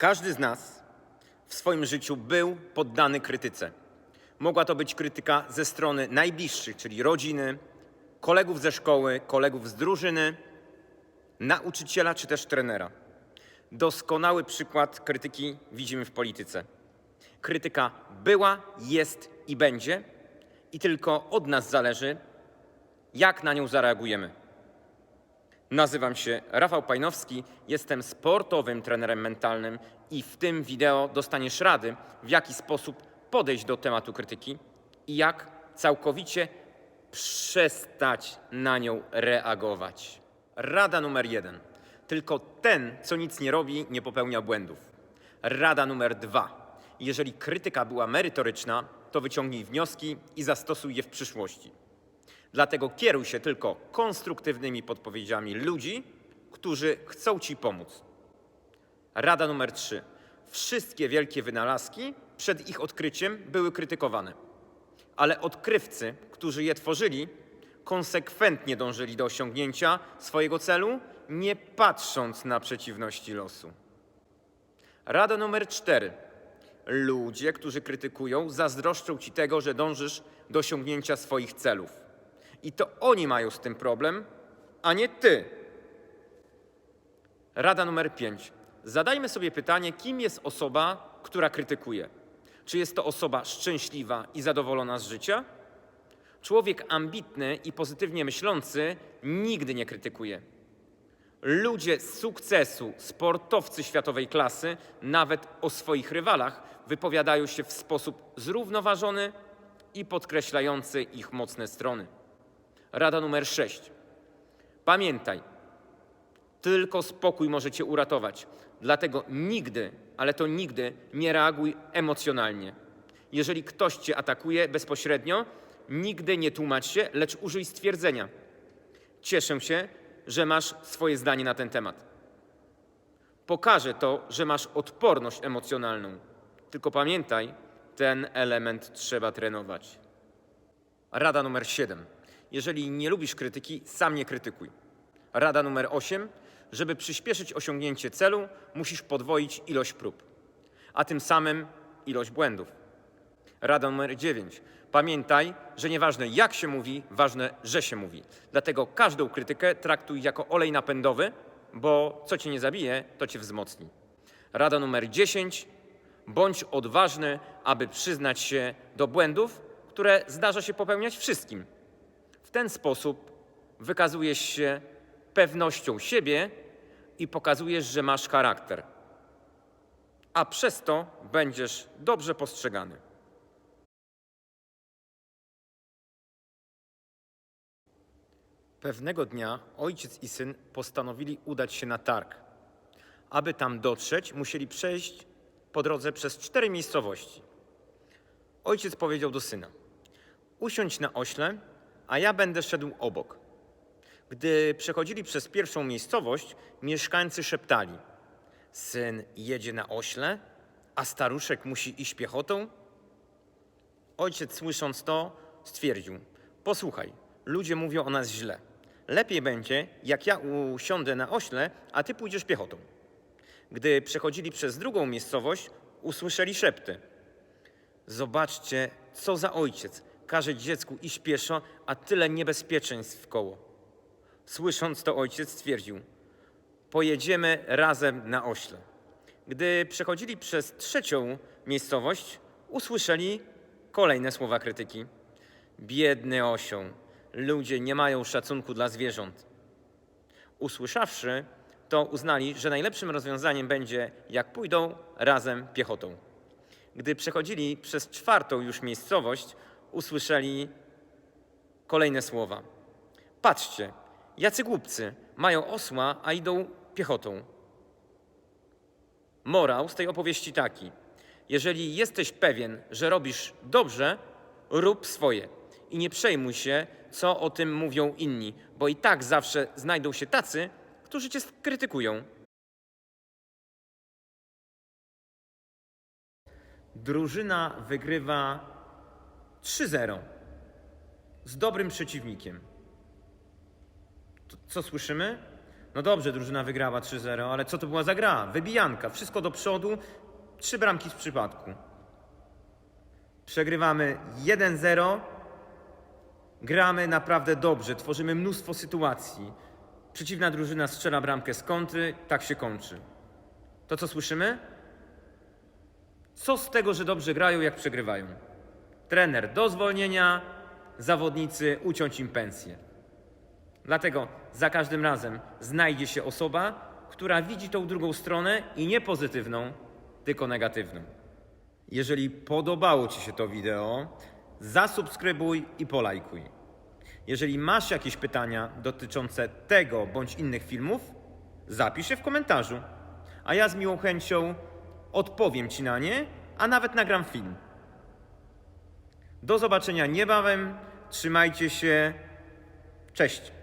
Każdy z nas w swoim życiu był poddany krytyce. Mogła to być krytyka ze strony najbliższych, czyli rodziny, kolegów ze szkoły, kolegów z drużyny, nauczyciela czy też trenera. Doskonały przykład krytyki widzimy w polityce. Krytyka była, jest i będzie, i tylko od nas zależy, jak na nią zareagujemy. Nazywam się Rafał Pajnowski, jestem sportowym trenerem mentalnym i w tym wideo dostaniesz rady, w jaki sposób podejść do tematu krytyki i jak całkowicie przestać na nią reagować. Rada numer jeden. Tylko ten, co nic nie robi, nie popełnia błędów. Rada numer dwa. Jeżeli krytyka była merytoryczna, to wyciągnij wnioski i zastosuj je w przyszłości. Dlatego kieruj się tylko konstruktywnymi podpowiedziami ludzi, którzy chcą Ci pomóc. Rada numer 3. Wszystkie wielkie wynalazki przed ich odkryciem były krytykowane, ale odkrywcy, którzy je tworzyli, konsekwentnie dążyli do osiągnięcia swojego celu, nie patrząc na przeciwności losu. Rada numer 4. Ludzie, którzy krytykują, zazdroszczą ci tego, że dążysz do osiągnięcia swoich celów. I to oni mają z tym problem, a nie ty. Rada numer 5. Zadajmy sobie pytanie, kim jest osoba, która krytykuje. Czy jest to osoba szczęśliwa i zadowolona z życia? Człowiek ambitny i pozytywnie myślący nigdy nie krytykuje. Ludzie z sukcesu, sportowcy światowej klasy, nawet o swoich rywalach, wypowiadają się w sposób zrównoważony i podkreślający ich mocne strony. Rada numer 6. Pamiętaj, tylko spokój może cię uratować. Dlatego nigdy, ale to nigdy nie reaguj emocjonalnie. Jeżeli ktoś cię atakuje bezpośrednio, nigdy nie tłumacz się, lecz użyj stwierdzenia. Cieszę się, że masz swoje zdanie na ten temat. Pokaże to, że masz odporność emocjonalną. Tylko pamiętaj, ten element trzeba trenować. Rada numer 7. Jeżeli nie lubisz krytyki, sam nie krytykuj. Rada numer 8. Żeby przyspieszyć osiągnięcie celu, musisz podwoić ilość prób, a tym samym ilość błędów. Rada numer 9. Pamiętaj, że nieważne jak się mówi, ważne, że się mówi. Dlatego każdą krytykę traktuj jako olej napędowy, bo co cię nie zabije, to cię wzmocni. Rada numer 10. Bądź odważny, aby przyznać się do błędów, które zdarza się popełniać wszystkim. W ten sposób wykazujesz się pewnością siebie i pokazujesz, że masz charakter. A przez to będziesz dobrze postrzegany. Pewnego dnia ojciec i syn postanowili udać się na targ. Aby tam dotrzeć, musieli przejść po drodze przez cztery miejscowości. Ojciec powiedział do syna: Usiądź na ośle, a ja będę szedł obok. Gdy przechodzili przez pierwszą miejscowość, mieszkańcy szeptali: Syn jedzie na ośle, a staruszek musi iść piechotą? Ojciec, słysząc to, stwierdził: Posłuchaj, ludzie mówią o nas źle. Lepiej będzie, jak ja usiądę na ośle, a ty pójdziesz piechotą. Gdy przechodzili przez drugą miejscowość, usłyszeli szepty. Zobaczcie, co za ojciec. Każe dziecku iść pieszo, a tyle niebezpieczeństw w koło. Słysząc to, ojciec stwierdził: Pojedziemy razem na ośle. Gdy przechodzili przez trzecią miejscowość, usłyszeli kolejne słowa krytyki. Biedny osioł, ludzie nie mają szacunku dla zwierząt. Usłyszawszy, to uznali, że najlepszym rozwiązaniem będzie, jak pójdą razem piechotą. Gdy przechodzili przez czwartą już miejscowość, usłyszeli kolejne słowa. Patrzcie, jacy głupcy, mają osła, a idą piechotą. Morał z tej opowieści taki: jeżeli jesteś pewien, że robisz dobrze, rób swoje i nie przejmuj się, co o tym mówią inni, bo i tak zawsze znajdą się tacy, którzy cię skrytykują. Drużyna wygrywa 3-0 z dobrym przeciwnikiem. To, co słyszymy? No dobrze, drużyna wygrała 3-0, ale co to była za gra? Wybijanka, wszystko do przodu, trzy bramki z przypadku. Przegrywamy 1-0, gramy naprawdę dobrze, tworzymy mnóstwo sytuacji. Przeciwna drużyna strzela bramkę z kontry, tak się kończy. To co słyszymy? Co z tego, że dobrze grają, jak przegrywają? Trener do zwolnienia, zawodnicy uciąć im pensję. Dlatego za każdym razem znajdzie się osoba, która widzi tą drugą stronę i nie pozytywną, tylko negatywną. Jeżeli podobało Ci się to wideo, zasubskrybuj i polajkuj. Jeżeli masz jakieś pytania dotyczące tego bądź innych filmów, zapisz je w komentarzu, a ja z miłą chęcią odpowiem Ci na nie, a nawet nagram film. Do zobaczenia niebawem. Trzymajcie się. Cześć.